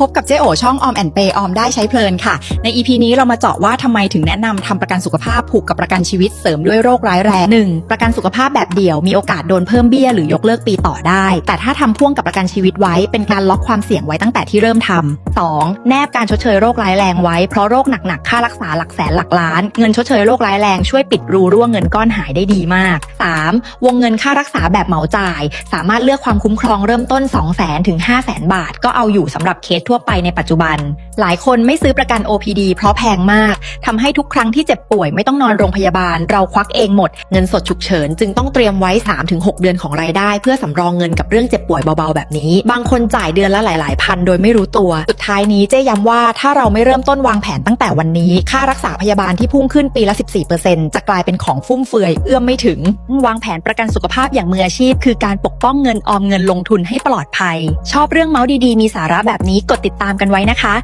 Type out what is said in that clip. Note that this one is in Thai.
พบกับเจ๊โอช่องออมแอนเปออมได้ใช้เพลินค่ะ ใน EP นี้เรามาเจาะว่าทำไมถึงแนะนำทำประกันสุขภาพผูกกับประกันชีวิตเสริมด้วยโรคร้ายแรง 1. ประกันสุขภาพแบบเดี่ยวมีโอกาสโดนเพิ่มเบี้ยหรือยกเลิกปีต่อได้ แต่ถ้าทำพ่วงกับประกันชีวิตไว้เป็นการล็อกความเสี่ยงไว้ตั้งแต่ที่เริ่มทำ 2. แนบการชดเชยโรคร้ายแรงไว้เพราะโรคหนักๆค่ารักษาหลักแสนหลักล้าน เงินชดเชยโรคร้ายแรงช่วยปิดรูรั่วเงินก้อนหายได้ดีมาก 3. วงเงินค่ารักษาแบบเหมาจ่าย สามารถเลือกความคุ้มครองเริ่มต้น 2 0 0 0 0 0ถึง5 0 0 0 0 0 บาท ก็เอาอยู่สำหรับเคสทั่วไปในปัจจุบัน หลายคนไม่ซื้อประกัน OPD เพราะแพงมากทำให้ทุกครั้งที่เจ็บป่วยไม่ต้องนอนโรงพยาบาล เราควักเองหมด เงินสดฉุกเฉิน จึงต้องเตรียมไว้ 3-6 เดือนของรายได้ เพื่อสำรองเงินกับเรื่องเจ็บป่วยเบาๆ แบบนี้ บางคนจ่ายเดือนละหลาย ๆ พันโดยไม่รู้ตัว สุดท้ายนี้เจ๊ย้ำว่าถ้าเราไม่เริ่มต้นวางแผนตั้งแต่วันนี้ ค่ารักษาพยาบาลที่พุ่งขึ้นปีละ 14%จะกลายเป็นของฟุ่มเฟือยเอื้อมไม่ถึง วางแผนประกันสุขภาพอย่างมืออาชีพ คือการปกป้องเงินออมเงินลงทุนให้ปลอดภัย ชอบเรื่องเมาส์ดีๆมีสาระแบบนี้กดติดตามกันไว้นะคะ